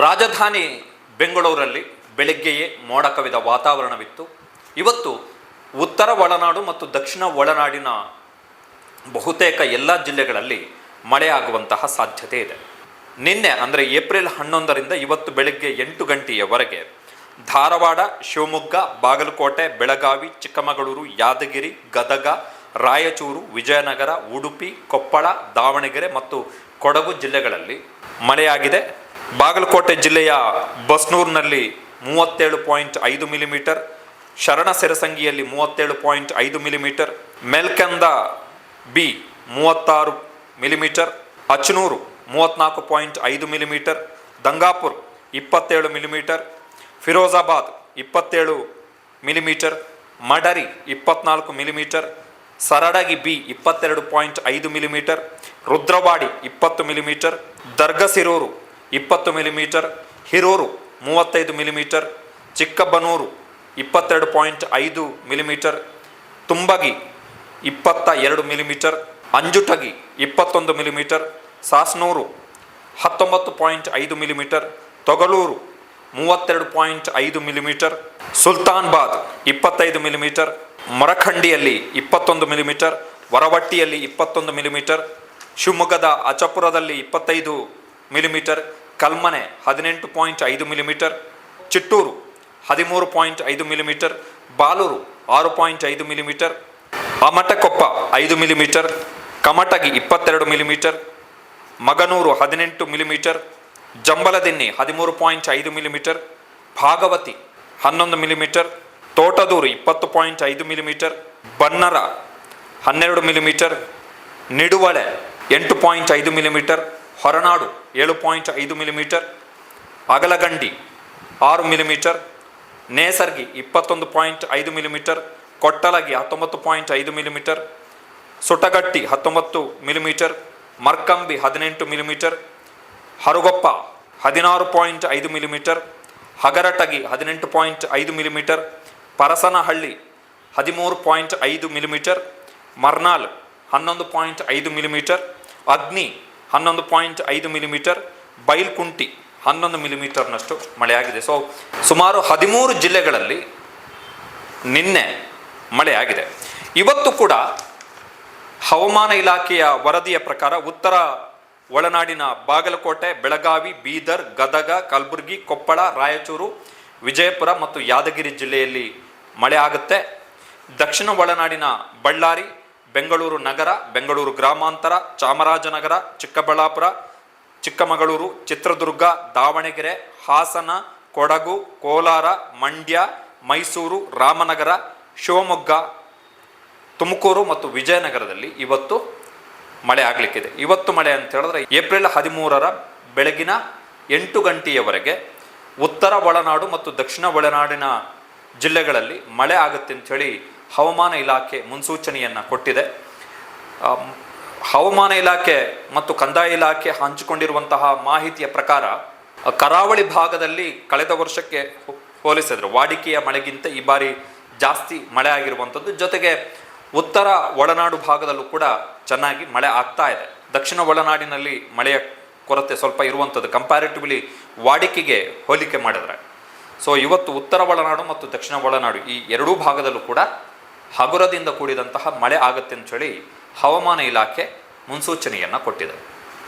ರಾಜಧಾನಿ ಬೆಂಗಳೂರಲ್ಲಿ ಬೆಳಗ್ಗೆಯೇ ಮೋಡ ಕವಿದ ವಾತಾವರಣವಿತ್ತು. ಇವತ್ತು ಉತ್ತರ ಒಳನಾಡು ಮತ್ತು ದಕ್ಷಿಣ ಒಳನಾಡಿನ ಬಹುತೇಕ ಎಲ್ಲ ಜಿಲ್ಲೆಗಳಲ್ಲಿ ಮಳೆಯಾಗುವಂತಹ ಸಾಧ್ಯತೆ ಇದೆ. ನಿನ್ನೆ ಅಂದರೆ ಏಪ್ರಿಲ್ ಹನ್ನೊಂದರಿಂದ ಇವತ್ತು ಬೆಳಗ್ಗೆ ಎಂಟು ಗಂಟೆಯವರೆಗೆ ಧಾರವಾಡ, ಶಿವಮೊಗ್ಗ, ಬಾಗಲಕೋಟೆ, ಬೆಳಗಾವಿ, ಚಿಕ್ಕಮಗಳೂರು, ಯಾದಗಿರಿ, ಗದಗ, ರಾಯಚೂರು, ವಿಜಯನಗರ, ಉಡುಪಿ, ಕೊಪ್ಪಳ, ದಾವಣಗೆರೆ ಮತ್ತು ಕೊಡಗು ಜಿಲ್ಲೆಗಳಲ್ಲಿ ಮಳೆಯಾಗಿದೆ. ಬಾಗಲಕೋಟೆ ಜಿಲ್ಲೆಯ ಬಸ್ನೂರಿನಲ್ಲಿ ಮೂವತ್ತೇಳು ಪಾಯಿಂಟ್ ಐದು ಮಿಲಿಮೀಟರ್, ಶರಣ ಸೆರಸಂಗಿಯಲ್ಲಿ ಮೂವತ್ತೇಳು ಪಾಯಿಂಟ್ ಐದು ಮಿಲಿಮೀಟರ್, ಮೆಲ್ಕಂದ ಬಿ ಮೂವತ್ತಾರು ಮಿಲಿಮೀಟರ್ ಅಚ್ನೂರು ಮೂವತ್ನಾಲ್ಕು ಪಾಯಿಂಟ್ ಐದು ಮಿಲಿಮೀಟರ್, ದಂಗಾಪುರ್ ಇಪ್ಪತ್ತೇಳು ಮಿಲಿಮೀಟರ್, ಫಿರೋಜಾಬಾದ್ ಇಪ್ಪತ್ತೇಳು ಮಿಲಿಮೀಟರ್, ಮಡರಿ ಇಪ್ಪತ್ನಾಲ್ಕು ಮಿಲಿಮೀಟರ್ ಸರಡಗಿ ಬಿ ಇಪ್ಪತ್ತೆರಡು ಪಾಯಿಂಟ್ ಐದು ಮಿಲಿಮೀಟರ್ ರುದ್ರವಾಡಿ ಇಪ್ಪತ್ತು ಮಿಲಿಮೀಟರ್ ದರ್ಗಸಿರೂರು ಇಪ್ಪತ್ತು ಮಿಲಿಮೀಟರ್ ಹಿರೂರು ಮೂವತ್ತೈದು ಮಿಲಿಮೀಟರ್ ಚಿಕ್ಕಬನೂರು ಇಪ್ಪತ್ತೆರಡು ಪಾಯಿಂಟ್ ಐದು ಮಿಲಿಮೀಟರ್ ತುಂಬಗಿ ಇಪ್ಪತ್ತ ಎರಡು ಮಿಲಿಮೀಟರ್ ಅಂಜುಟಗಿ ಇಪ್ಪತ್ತೊಂದು ಮಿಲಿಮೀಟರ್ ಸಾಸ್ನೂರು ಹತ್ತೊಂಬತ್ತು ಪಾಯಿಂಟ್ ಐದು ಮಿಲಿಮೀಟರ್ ತೊಗಲೂರು ಮೂವತ್ತೆರಡು ಪಾಯಿಂಟ್ ಐದು ಮಿಲಿಮೀಟರ್ ಸುಲ್ತಾನ್ಬಾದ್ ಇಪ್ಪತ್ತೈದು ಮಿಲಿಮೀಟರ್ ಮೊರಖಂಡಿಯಲ್ಲಿ ಇಪ್ಪತ್ತೊಂದು ಮಿಲಿಮೀಟರ್, ವರವಟ್ಟಿಯಲ್ಲಿ ಇಪ್ಪತ್ತೊಂದು ಮಿಲಿಮೀಟರ್, ಶಿವಮೊಗ್ಗದ ಅಚಪುರದಲ್ಲಿ ಇಪ್ಪತ್ತೈದು ಮಿಲಿಮೀಟರ್, ಕಲ್ಮನೆ ಹದಿನೆಂಟು ಪಾಯಿಂಟ್ ಐದು ಮಿಲಿಮೀಟರ್, ಚಿಟ್ಟೂರು ಹದಿಮೂರು ಪಾಯಿಂಟ್ ಐದು ಮಿಲಿಮೀಟರ್, ಬಾಲೂರು ಆರು ಪಾಯಿಂಟ್ ಐದು ಮಿಲಿಮೀಟರ್ ಅಮಟಕೊಪ್ಪ ಐದು ಮಿಲಿಮೀಟರ್, ಕಮಟಗಿ ಇಪ್ಪತ್ತೆರಡು ಮಿಲಿಮೀಟರ್, ಮಗನೂರು ಹದಿನೆಂಟು ಮಿಲಿಮೀಟರ್, ಜಂಬಲದಿನ್ನಿ ಹದಿಮೂರು ಪಾಯಿಂಟ್ ಐದು ಮಿಲಿಮೀಟರ್, ಭಾಗವತಿ ಹನ್ನೊಂದು ಮಿಲಿಮೀಟರ್ ತೋಟದೂರು ಇಪ್ಪತ್ತು ಪಾಯಿಂಟ್ ಐದು ಮಿಲಿಮೀಟರ್ ಬನ್ನರ ಹನ್ನೆರಡು ಮಿಲಿಮೀಟರ್ ನಿಡುವಳೆ ಎಂಟು ಪಾಯಿಂಟ್ ಐದು ಮಿಲಿಮೀಟರ್ ಹೊರನಾಡು ಏಳು ಪಾಯಿಂಟ್ ಐದು ಮಿಲಿಮೀಟರ್ ಅಗಲಗಂಡಿ ಆರು ಮಿಲಿಮೀಟರ್ ನೇಸರ್ಗಿ ಇಪ್ಪತ್ತೊಂದು ಪಾಯಿಂಟ್ ಐದು ಮಿಲಿಮೀಟರ್ ಕೊಟ್ಟಲಗಿ ಹತ್ತೊಂಬತ್ತು ಪಾಯಿಂಟ್ ಐದು ಮಿಲಿಮೀಟರ್ ಸುಟಗಟ್ಟಿ ಹತ್ತೊಂಬತ್ತು ಮಿಲಿಮೀಟರ್ ಮರ್ಕಂಬಿ ಹದಿನೆಂಟು ಮಿಲಿಮೀಟರ್ ಹರುಗೊಪ್ಪ ಹದಿನಾರು ಪಾಯಿಂಟ್ ಐದು ಮಿಲಿಮೀಟರ್ ಹಗರಟಗಿ ಹದಿನೆಂಟು ಪಾಯಿಂಟ್ ಐದು ಮಿಲಿಮೀಟರ್ ಪರಸನಹಳ್ಳಿ ಹದಿಮೂರು ಪಾಯಿಂಟ್ ಐದು ಮಿಲಿಮೀಟರ್ ಮರ್ನಾಲ್ ಹನ್ನೊಂದು ಪಾಯಿಂಟ್ ಐದು ಮಿಲಿಮೀಟರ್, ಅಗ್ನಿ ಹನ್ನೊಂದು ಪಾಯಿಂಟ್ ಐದು ಮಿಲಿಮೀಟರ್, ಬೈಲ್ಕುಂಟಿ ಹನ್ನೊಂದು ಮಿಲಿಮೀಟರ್ನಷ್ಟು ಮಳೆಯಾಗಿದೆ. ಸೊ ಸುಮಾರು ಹದಿಮೂರು ಜಿಲ್ಲೆಗಳಲ್ಲಿ ನಿನ್ನೆ ಮಳೆಯಾಗಿದೆ. ಇವತ್ತು ಕೂಡ ಹವಾಮಾನ ಇಲಾಖೆಯ ವರದಿಯ ಪ್ರಕಾರ ಉತ್ತರ ಒಳನಾಡಿನ ಬಾಗಲಕೋಟೆ, ಬೆಳಗಾವಿ, ಬೀದರ್, ಗದಗ, ಕಲಬುರಗಿ, ಕೊಪ್ಪಳ, ರಾಯಚೂರು, ವಿಜಯಪುರ ಮತ್ತು ಯಾದಗಿರಿ ಜಿಲ್ಲೆಯಲ್ಲಿ ಮಳೆ ಆಗುತ್ತೆ. ದಕ್ಷಿಣ ಒಳನಾಡಿನ ಬಳ್ಳಾರಿ, ಬೆಂಗಳೂರು ನಗರ, ಬೆಂಗಳೂರು ಗ್ರಾಮಾಂತರ, ಚಾಮರಾಜನಗರ, ಚಿಕ್ಕಬಳ್ಳಾಪುರ, ಚಿಕ್ಕಮಗಳೂರು, ಚಿತ್ರದುರ್ಗ, ದಾವಣಗೆರೆ, ಹಾಸನ, ಕೊಡಗು, ಕೋಲಾರ, ಮಂಡ್ಯ, ಮೈಸೂರು, ರಾಮನಗರ, ಶಿವಮೊಗ್ಗ, ತುಮಕೂರು ಮತ್ತು ವಿಜಯನಗರದಲ್ಲಿ ಇವತ್ತು ಮಳೆ ಆಗಲಿಕ್ಕಿದೆ. ಇವತ್ತು ಮಳೆ ಅಂತ ಹೇಳಿದ್ರೆ ಏಪ್ರಿಲ್ ಹದಿಮೂರರ ಬೆಳಗಿನ ಎಂಟು ಗಂಟೆಯವರೆಗೆ ಉತ್ತರ ಒಳನಾಡು ಮತ್ತು ದಕ್ಷಿಣ ಒಳನಾಡಿನ ಜಿಲ್ಲೆಗಳಲ್ಲಿ ಮಳೆ ಆಗುತ್ತೆ ಅಂಥೇಳಿ ಹವಾಮಾನ ಇಲಾಖೆ ಮುನ್ಸೂಚನೆಯನ್ನು ಕೊಟ್ಟಿದೆ. ಹವಾಮಾನ ಇಲಾಖೆ ಮತ್ತು ಕಂದಾಯ ಇಲಾಖೆ ಹಂಚಿಕೊಂಡಿರುವಂತಹ ಮಾಹಿತಿಯ ಪ್ರಕಾರ, ಕರಾವಳಿ ಭಾಗದಲ್ಲಿ ಕಳೆದ ವರ್ಷಕ್ಕೆ ಹೋಲಿಸಿದ್ರೆ ವಾಡಿಕೆಯ ಮಳೆಗಿಂತ ಈ ಬಾರಿ ಜಾಸ್ತಿ ಮಳೆ ಆಗಿರುವಂಥದ್ದು. ಜೊತೆಗೆ ಉತ್ತರ ಒಳನಾಡು ಭಾಗದಲ್ಲೂ ಕೂಡ ಚೆನ್ನಾಗಿ ಮಳೆ ಆಗ್ತಾ ಇದೆ. ದಕ್ಷಿಣ ಒಳನಾಡಿನಲ್ಲಿ ಮಳೆಯ ಕೊರತೆ ಸ್ವಲ್ಪ ಇರುವಂಥದ್ದು. ಕಂಪ್ಯಾರಿಟಿವ್ಲಿ ವಾಡಿಕೆಗೆ ಹೋಲಿಕೆ ಮಾಡಿದ್ರೆ. ಸೊ ಇವತ್ತು ಉತ್ತರ ಒಳನಾಡು ಮತ್ತು ದಕ್ಷಿಣ ಒಳನಾಡು ಈ ಎರಡೂ ಭಾಗದಲ್ಲೂ ಕೂಡ ಹಗುರದಿಂದ ಕೂಡಿದಂತಹ ಮಳೆ ಆಗುತ್ತೆ ಅಂತೇಳಿ ಹವಾಮಾನ ಇಲಾಖೆ ಮುನ್ಸೂಚನೆಯನ್ನು ಕೊಟ್ಟಿದೆ.